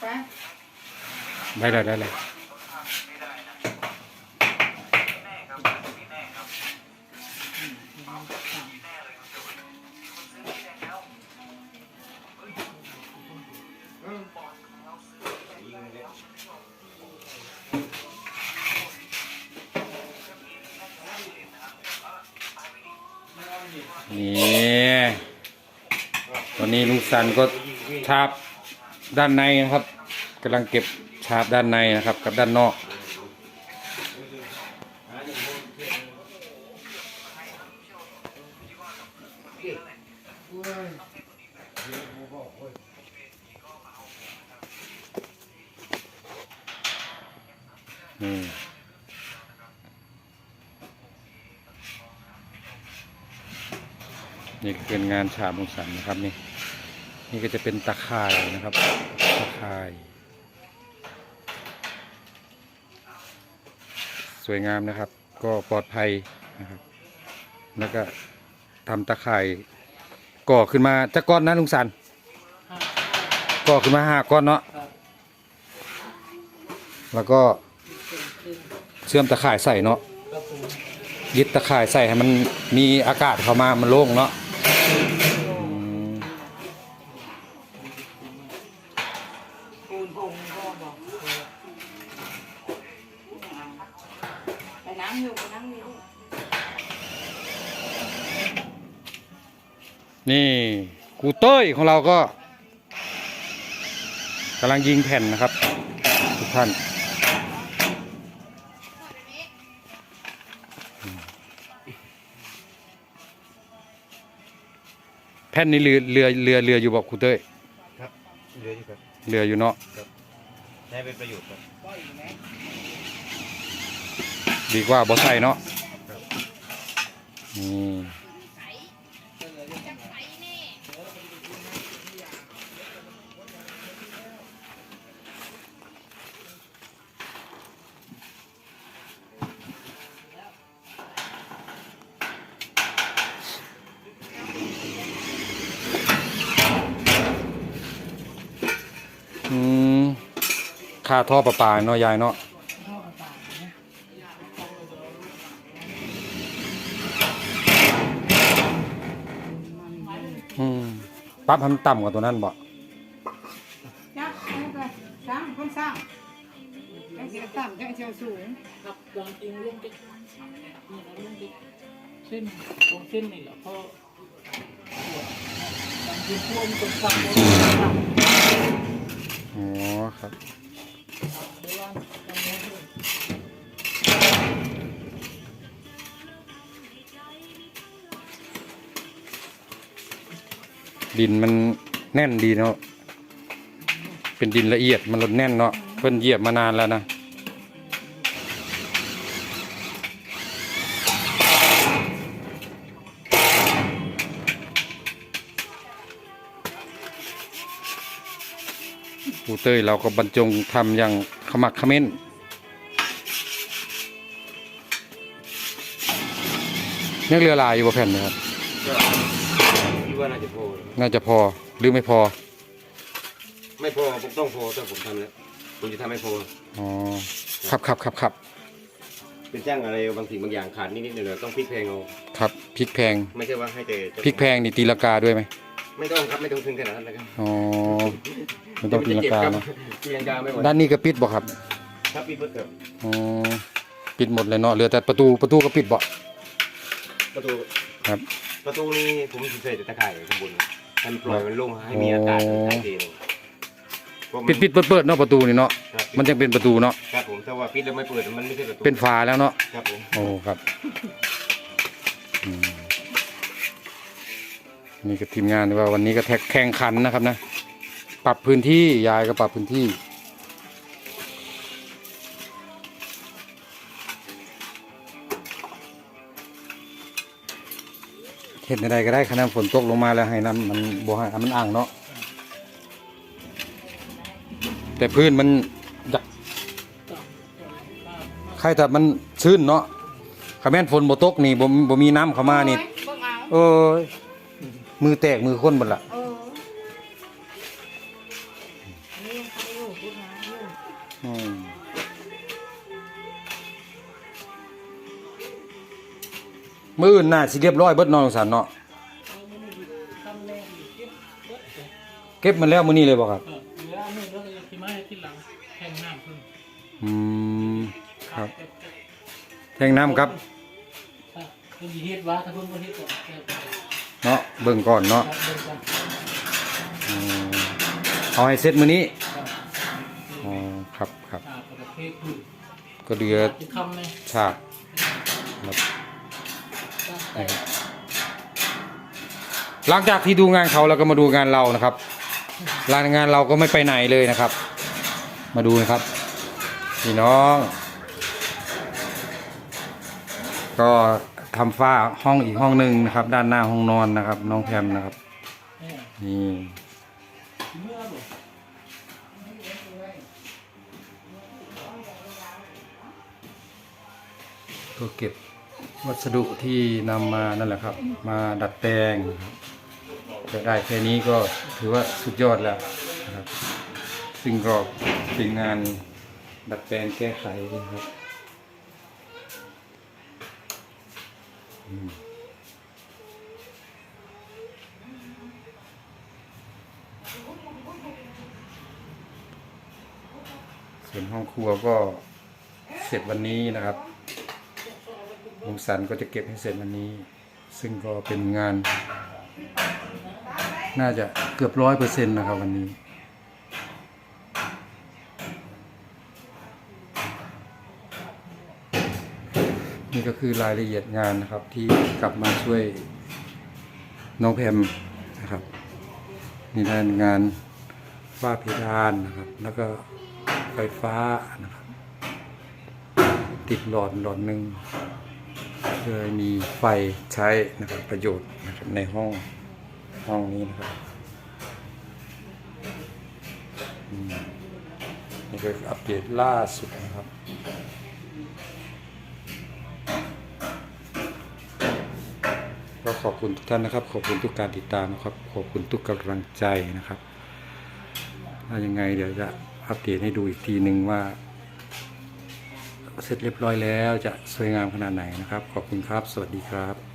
ไปได้เลยได้เลยนี่ ตอนนี้ลุงสันก็ชาบ ด้านในนะครับกำลังเก็บชาบด้านในนะครับ กับด้านนอก นี่นี่เป็นงานฉาบลุงสันนะครับนี่ นี่ก็จะเป็นตะข่ายนะครับ ตะข่าย สวยงามนะครับ ก็ปลอดภัยนะครับ แล้วก็ทำตะข่ายก่อขึ้นมาจะก้อนนะลุงสันก่อขึ้นมาห้าก้อนเนาะแล้วก็เชื่อมตะข่ายใส่เนาะยึดตะข่ายใส่ให้มันมีอากาศเข้ามามันโล่งเนาะ ไปน้ำอยู่ไปน้ำอยู่นี่กูเต้ยของเราก็กำลังยิงแผ่นนะครับทุกท่านแผ่นนี้เรือเรือเรือเรืออยู่บอกครูเต้ยครับเหลืออยู่ครับเรืออยู่เนาะใช้เป็นประโยชน์ครับ ดีกว่าบ่ใส่เนาะนี่อืมค่าท่อประปาเนาะยายเนาะ เข้ากับปากนะ อืม ปรับให้มันต่ำกว่าตัวนั้นบ่จับเอาไปสร้างคนสร้างจังเสียต่ำจังเสียสูงครับวางจริงลงไปนี่นะลงไปเส้นตรงเส้นนี่แหละพอตางที่พ่วงตรงกลางเลยครับอ๋อครับ ดินมันแน่นดีเนาะเป็นดินละเอียดมันลดแน่นเนาะเพิ่นเหยียบมานานแล้วนะปูเต้ยเราก็บรรจงทำอย่างขมักเขม้นยังเรือลายอยู่บ่แผ่นนะครับ ว่าน่าจะพอน่าจะพอหรือไม่พอ ไม่พอผมต้องพอถ้าผมทำแล้วผมจะทำให้พออ๋อครับครับครับครับเป็นจ้างอะไรบางสิ่งบางอย่างขาดนิดๆหน่อยๆต้องพลิกแพงเอาครับพริกแพงไม่ใช่ว่าให้แต่เจ้าพริกแพงนี่ตีราคาด้วยไหมไม่ต้องครับไม่ต้องถึงขนาดนั้นนะครับอ๋อไม่ต้องตีราคาเนาะตีลังกาไม่ไหวด้านนี้ก็ปิดบ่ครับครับพี่เบิร์ดครับอ๋อปิดหมดเลยเนาะเหลือแต่ประตูประตูก็ปิดบ่ประตูครับ ประตูนี้ผมใส่แต่ตะข่ายข้างบนให้มันปล่อยมันโล่งให้มีอากาศถ่ายเทเลยเพราะมันปิดปิดเปิดเปิดเนาะประตูนี่เนาะครับมันยังเป็นประตูเนาะครับผมถ้าว่าปิดแล้วไม่เปิดมันไม่ใช่ประตูเป็นฝาแล้วเนาะครับผมโอ้ครับอืมนี่ก็ทีมงานว่าวันนี้ก็แท็กแข่งขันนะครับนะ ปรับพื้นที่ยายก็ปรับพื้นที่ เห็นอะไรก็ได้ขณะฝนตกลงมาแล้วให้น้ำมันบ่ให้มันอ่างเนาะแต่พื้นมันอยากใครแต่มันชื้นเนาะขแม่นฝนบ่ตกนี่บ่บ่มีน้ำเข้ามานี่เบิ่งเอาเอ้ยมือแตกมือค้นหมดละ มืออื่นน่าสิเรียบร้อยเบิดเนอนสันเนาะเอามือดิทำแรงดิเก็บเบิดเลยเก็บมันแล้วมื้อนี้เลยบ่ครับเออเหลืออันนึงแล้วก็จะที่มาให้ที่หลังแทงน้ำเพิ่มอืมครับเก็บเก็บแทงน้ำครับถ้าเพิ่นสิเฮ็ดว่าถ้าเพิ่นบ่เฮ็ดก็เก็บเนาะเบิ่งก่อนเนาะครับเบิ่งก่อนอืมเอาให้เสร็จมื้อนี้ครับอ๋อครับครับอ่าประเภทอยู่ก็เหลือจะทำเลย ฉากครับ หลังจากที่ดูงานเขาแล้วก็มาดูงานเรานะครับรายงานเราก็ไม่ไปไหนเลยนะครับ มาดูนะครับพี่น้อง ก็ทำฝ้าห้องอีกห้องหนึ่งนะครับ ด้านหน้าห้องนอนนะครับ น้องแพมนะครับนี่ก็เก็บ วัสดุที่นำมานั่นแหละครับ มาดัดแปลงจะได้แค่นี้ก็ถือว่าสุดยอดแล้วนะครับซึ่งก็เป็นงานดัดแปลงแก้ไขนะครับส่วนห้องครัวก็เสร็จวันนี้นะครับ ลุงสันก็จะเก็บให้เสร็จวันนี้ ซึ่งก็เป็นงาน น่าจะเกือบร้อยเปอร์เซ็นต์นะครับวันนี้นี่ก็คือรายละเอียดงานนะครับที่กลับมาช่วยน้องแพมนะครับนี่ด้านงานฝ้าเพดานนะครับ แล้วก็ไฟฟ้านะครับ ติดหลอดหลอดหนึ่ง เพื่อให้มีไฟใช้นะครับประโยชน์นะครับในห้องห้องนี้นะครับอืมนี่ก็อัปเดตล่าสุดนะครับก็ขอบคุณทุกท่านนะครับ ขอบคุณทุกการติดตามนะครับ ขอบคุณทุกกำลังใจนะครับถ้ายังไงเดี๋ยวจะอัปเดตให้ดูอีกทีหนึ่งว่า เสร็จเรียบร้อยแล้วจะสวยงามขนาดไหนนะครับ ขอบคุณครับ สวัสดีครับ